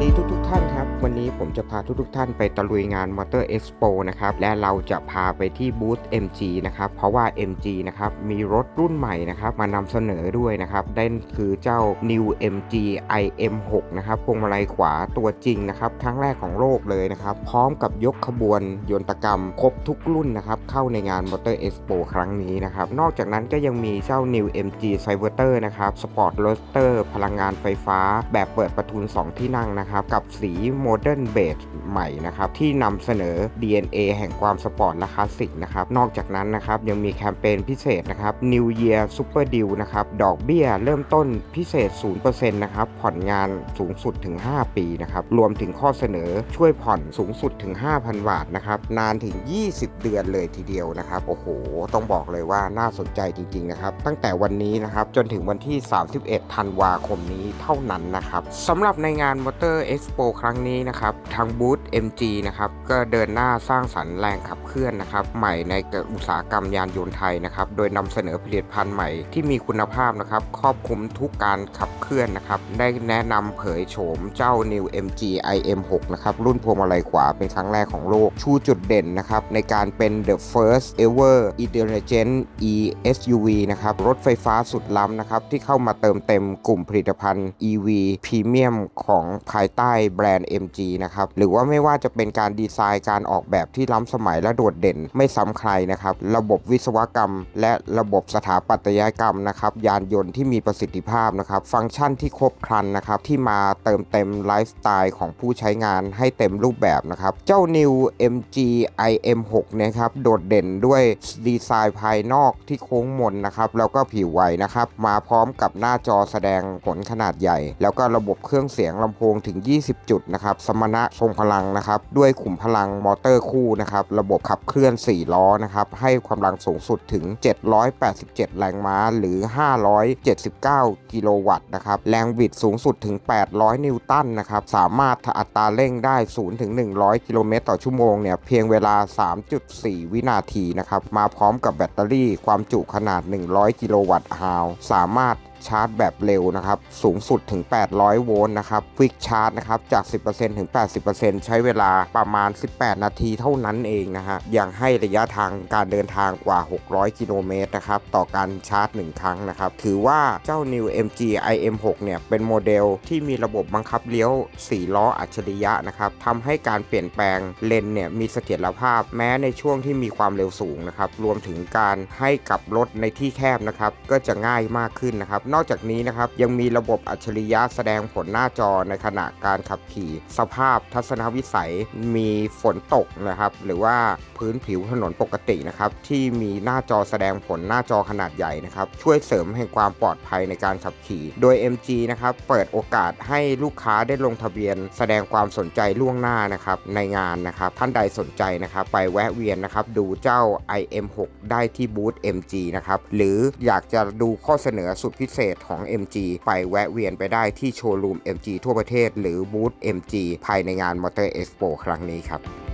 seperti itu tuh วันนี้ผมจะพาทุกทท่านไปตะลุยงาน Motor Expo นะครับและเราจะพาไปที่บูธ MG นะครับเพราะว่า MG นะครับมีรถรุ่นใหม่นะครับมานำเสนอด้วยนะครับได้คือเจ้า New MG IM6 นะครับพวงมาลัยขวาตัวจริงนะครับครั้งแรกของโลกเลยนะครับพร้อมกับยกขบวนยนตกรรม ครบทุกรุ่นนะครับเข้าในงาน Motor Expo ครั้งนี้นะครับนอกจากนั้นก็ยังมีเจ้า New MG Cyberter นะครับ Sport Roadster พลังงานไฟฟ้า แบบเปิดประทุน 2 ที่นั่งนะครับกับสีโมเดิร์นเบสใหม่นะครับที่นำเสนอ DNA แห่งความสปอร์ตและคลาสสิกนะครับนอกจากนั้นนะครับยังมีแคมเปญพิเศษนะครับ New Year Super Deal นะครับดอกเบี้ยเริ่มต้นพิเศษ 0%นะครับผ่อนงานสูงสุดถึง 5 ปีนะครับรวมถึงข้อเสนอช่วยผ่อนสูงสุดถึง 5,000 บาทนะครับนานถึง 20 เดือนเลยทีเดียวนะครับโอ้โห ต้องบอกเลยว่าน่าสนใจจริงๆนะครับตั้งแต่วันนี้นะครับจนถึงวันที่ 31 ธันวาคมนี้เท่านั้นนะครับสำหรับในงาน Motor Expo ครั้งนี้นะครับทางบูธ MG นะครับก็เดินหน้าสร้างสรรค์แรงขับเคลื่อนนะครับใหม่ในอุตสาหกรรมยานยนต์ไทยนะครับโดยนำเสนอผลิตภัณฑ์ใหม่ที่มีคุณภาพนะครับครอบคลุมทุกการขับเคลื่อนนะครับได้แนะนำเผยโฉมเจ้า New MG IM6 นะครับรุ่นพวงมาลัยขวาเป็นครั้งแรกของโลก ชูจุดเด่นนะครับในการเป็น the first ever intelligent e SUV นะครับรถไฟฟ้าสุดล้ำนะครับที่เข้ามาเติมเต็มกลุ่มผลิตภัณฑ์ EV พรีเมียมของภายใต้แบรนด์ MG นะครับหรือว่าไม่ว่าจะเป็นการดีไซน์การออกแบบที่ล้ำสมัยและโดดเด่นไม่ซ้ำใครนะครับระบบวิศวกรรม และระบบสถาปัตยกรรมนะครับยานยนต์ที่มีประสิทธิภาพนะครับฟังก์ชันที่ครบครันนะครับที่มาเติมเต็มไลฟ์สไตล์ของผู้ใช้งานให้เต็มรูปแบบนะครับเจ้า New MG IM6 นะครับโดดเด่นด้วยดีไซน์ภายนอกที่โค้งมนนะครับแล้วก็ผิวไวนะครับมาพร้อมกับหน้าจอแสดงผลขนาดใหญ่ แล้วก็ระบบเครื่องเสียงลำโพงถึง 20 จุดนะครับสมรรถนะทรงพลังนะครับ ด้วยขุมพลังมอเตอร์คู่นะครับ ระบบขับเคลื่อน 4 ล้อนะครับ ให้กำลังสูงสุดถึง 787 แรงม้าหรือ 579 กิโลวัตต์นะครับ แรงบิดสูงสุดถึง 800 นิวตันนะครับ สามารถอัตราเร่งได้ 0 ถึง 100 กิโลเมตรต่อชั่วโมงเนี่ย เพียงเวลา 3.4 วินาทีนะครับ มาพร้อมกับแบตเตอรี่ความจุขนาด 100 กิโลวัตต์ฮาว สามารถ ชาร์จแบบเร็วนะครับ สูงสุดถึง 800 โวลต์นะครับควิกชาร์จนะครับ จาก 10%ถึง 80%ใช้เวลาประมาณ 18 นาทีเท่านั้นเองนะฮะยังให้ระยะทางการเดินทางกว่า 600 กิโลเมตรนะครับต่อการชาร์จ 1 ครั้งนะครับ ถือว่าเจ้า New MG IM6 เนี่ย เป็นโมเดลที่มีระบบบังคับเลี้ยว 4 ล้ออัจฉริยะนะครับทำให้การเปลี่ยนแปลงเลนเนี่ยมีเสถียรภาพแม้ในช่วงที่มีความเร็วสูงนะครับรวมถึงการให้กับรถในที่แคบนะครับก็จะง่ายมากขึ้นนะครับนอกจากนี้นะครับยังมีระบบอัจฉริยะแสดงผลหน้าจอในขณะการขับขี่ สภาพทัศนวิสัยมีฝนตกนะครับหรือว่าพื้นผิวถนนปกตินะครับที่มีหน้าจอแสดงผลหน้าจอขนาดใหญ่นะครับช่วยเสริมแห่งความปลอดภัยในการขับขี่ โดย MG นะครับเปิดโอกาสให้ลูกค้าได้ลงทะเบียน แสดงความสนใจล่วงหน้านะครับในงานนะครับท่านใดสนใจนะครับไปแวะเวียนนะครับดูเจ้า IM6 ได้ที่บูธ MG นะครับหรืออยากจะดูข้อเสนอสุดพิเศษของ MG ไปแวะเวียนไปได้ที่โชว์รูม MG ทั่วประเทศ หรือบูธ MG ภายในงาน Motor Expo ครั้งนี้ครับ